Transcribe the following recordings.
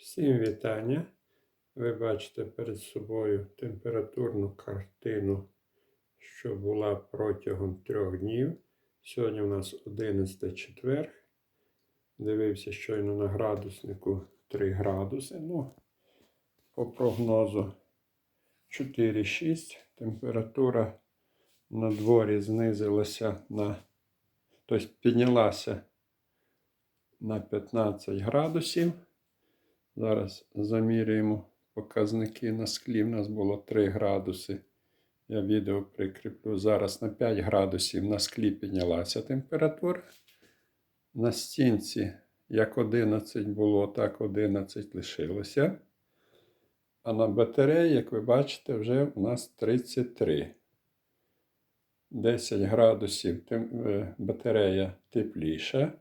Всім вітання. Ви бачите перед собою температурну картину, що була протягом трьох днів. Сьогодні у нас 11 четверг. Дивився щойно на градуснику 3 градуси. Ну, по прогнозу 4,6. Температура на дворі знизилася на, тобто піднялася на 15 градусів. Зараз замірюємо показники на склі. У нас було 3 градуси. Я відео прикріплю. Зараз на 5 градусів на склі піднялася температура. На стінці як 11 було, так 11 лишилося. А на батареї, як ви бачите, вже у нас 33. 10 градусів е, батарея тепліша.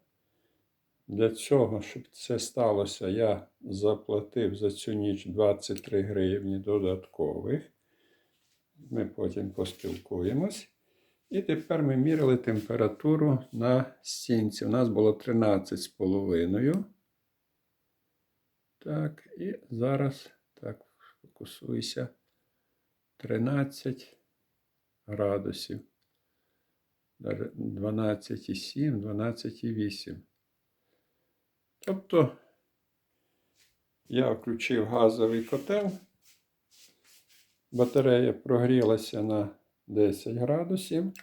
Для цього, щоб це сталося, я заплатив за цю ніч 23 гривні додаткових. Ми потім поспілкуємось. І тепер ми міряли температуру на стінці. У нас було 13,5. Так, і зараз так, фокусуйся. 13 градусів. 12,7, 12,8. Тобто я включив газовий котел. Батарея прогрілася на 10 градусів.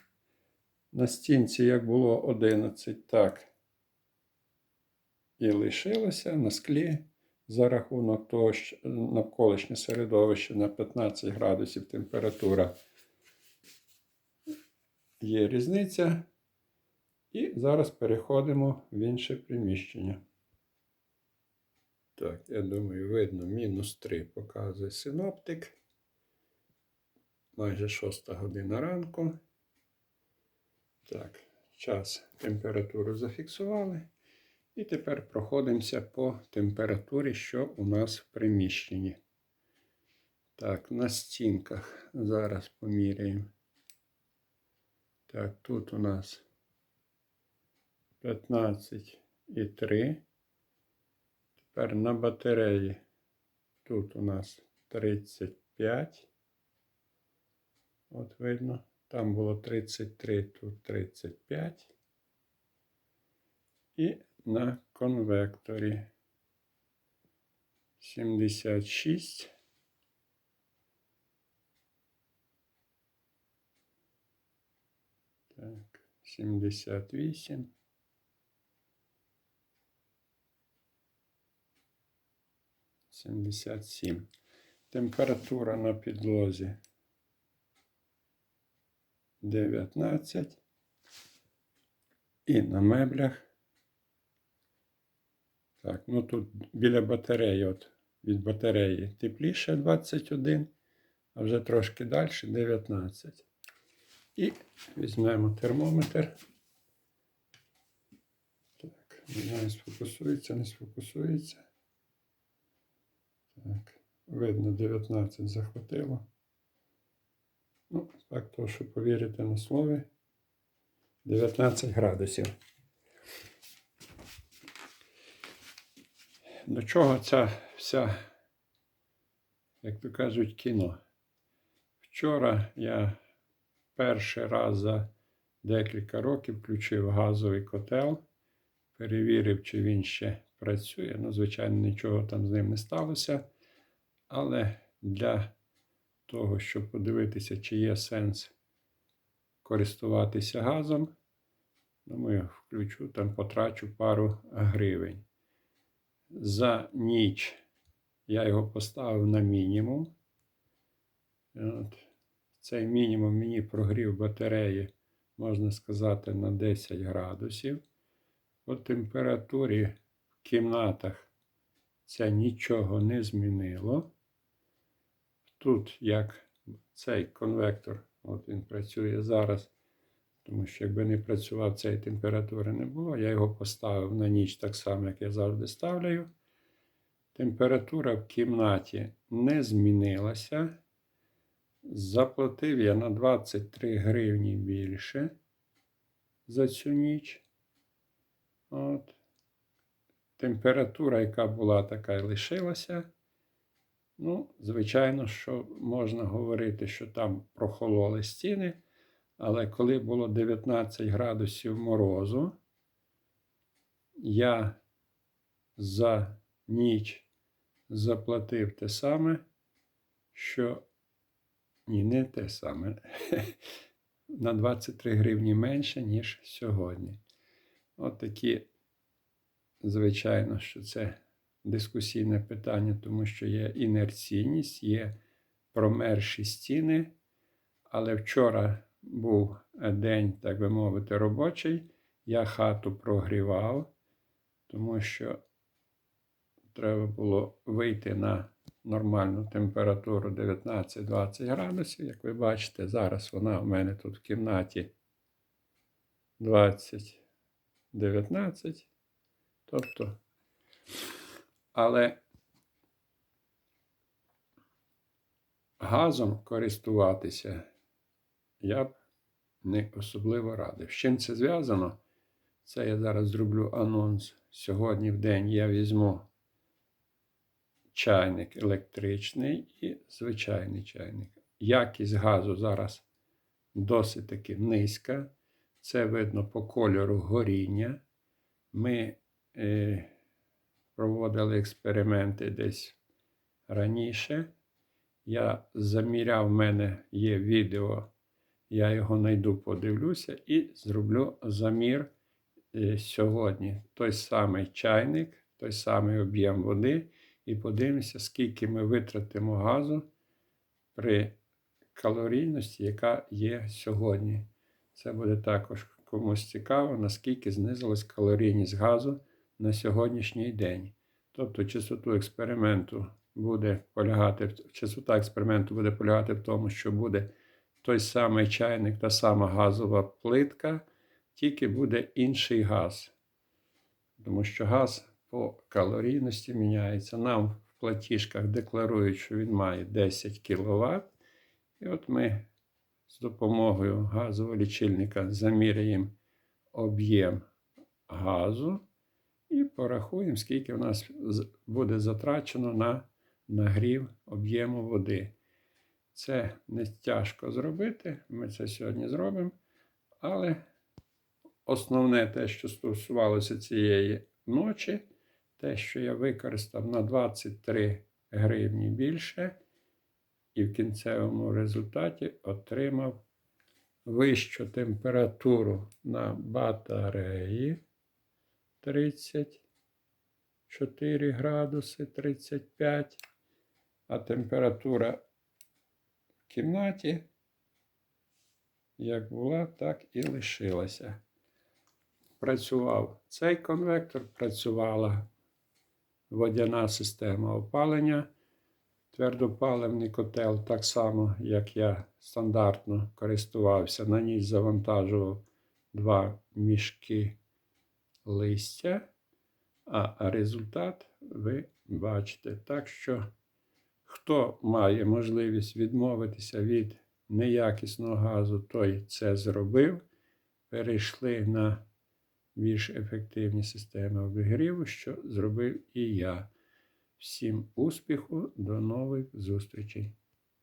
На стінці, як було 11, так і лишилося на склі за рахунок того, що навколишнє середовище на 15 градусів температура є різниця. І зараз переходимо в інше приміщення. Так, я думаю, видно, мінус 3 показує синоптик. Майже 6 година ранку. Так, час температуру зафіксували. І тепер проходимося по температурі, що у нас в приміщенні. Так, на стінках зараз поміряємо. Так, тут у нас 15,3. Тепер на батареї тут у нас 35. От видно. Там було 33, тут 35. І на конвекторі 76. Так, 78. Сімдесят сім. Температура на підлозі 19. І на меблях. Так, ну тут біля батареї, от від батареї тепліше 21, а вже трошки далі 19. І візьмемо термометр. Так, не знаю, сфокусується, не сфокусується. Так, видно, 19 захватило. Ну, так, то, що повірите на слові. 19 градусів. До чого ця вся, як то кажуть, кіно? Вчора я перший раз за декілька років включив газовий котел, перевірив, чи він ще працює. Ну, звичайно, нічого там з ним не сталося. Але для того, щоб подивитися, чи є сенс користуватися газом, думаю, включу там потрачу пару гривень. За ніч я його поставив на мінімум. От. Цей мінімум мені прогрів батареї, можна сказати, на 10 градусів. По температурі кімнатах це нічого не змінило. Тут як цей конвектор, от він працює зараз, тому що якби не працював, цієї температури не було. Я його поставив на ніч так само, як я завжди ставлю. Температура в кімнаті не змінилася. Заплатив я на 23 гривні більше за цю ніч. От. Температура, яка була, така і лишилася. Ну, звичайно, що можна говорити, що там прохололи стіни, але коли було 19 градусів морозу, я за ніч заплатив те саме, що ні, не те саме. На 23 гривні менше, ніж сьогодні. От такі, звичайно, що це дискусійне питання, тому що є інерційність, є промерші стіни. Але вчора був день, так би мовити, робочий. Я хату прогрівав, тому що треба було вийти на нормальну температуру 19-20 градусів. Як ви бачите, зараз вона в мене тут в кімнаті 20-19. Тобто, але газом користуватися я б не особливо радив. З чим це зв'язано? Це я зараз зроблю анонс. Сьогодні в день я візьму чайник електричний і звичайний чайник. Якість газу зараз досить таки низька. Це видно по кольору горіння. Ми проводили експерименти десь раніше. Я заміряв, в мене є відео, я його знайду, подивлюся і зроблю замір е, сьогодні. Той самий чайник, той самий об'єм води і подивимося, скільки ми витратимо газу при калорійності, яка є сьогодні. Це буде також комусь цікаво, наскільки знизилась калорійність газу на сьогоднішній день. Тобто частоту експерименту буде полягати, частота експерименту буде полягати в тому, що буде той самий чайник, та сама газова плитка, тільки буде інший газ. Тому що газ по калорійності міняється. Нам в платіжках декларують, що він має 10 кВт. І от ми з допомогою газового лічильника заміряємо об'єм газу і порахуємо, скільки в нас буде затрачено на нагрів об'єму води. Це не тяжко зробити, ми це сьогодні зробимо. Але основне те, що стосувалося цієї ночі, те, що я використав на 23 гривні більше, і в кінцевому результаті отримав вищу температуру на батареї 34 градуси 35, а температура в кімнаті як була, так і лишилася. Працював цей конвектор, працювала водяна система опалення, твердопаливний котел, так само, як я стандартно користувався, на ній завантажував два мішки листя, а результат ви бачите. Так що, хто має можливість відмовитися від неякісного газу, той це зробив. Перейшли на більш ефективні системи обігріву, що зробив і я. Всім успіху, до нових зустрічей!